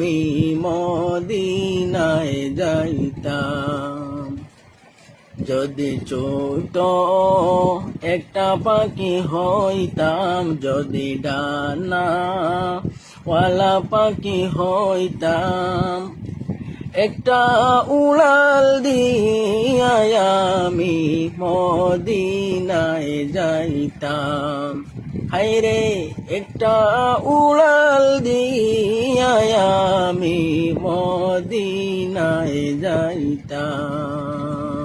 আমি মদিনায় যাইতাম। যদি ছোট একটা পাখি হইতাম, যদি ডানা ওয়ালা পাখি হইতাম, একটা উড়াল দিয়া আমি মদিনায় যাইতাম। হায়রে, একটা উড়াল আমি মদিনায় যাইতাম।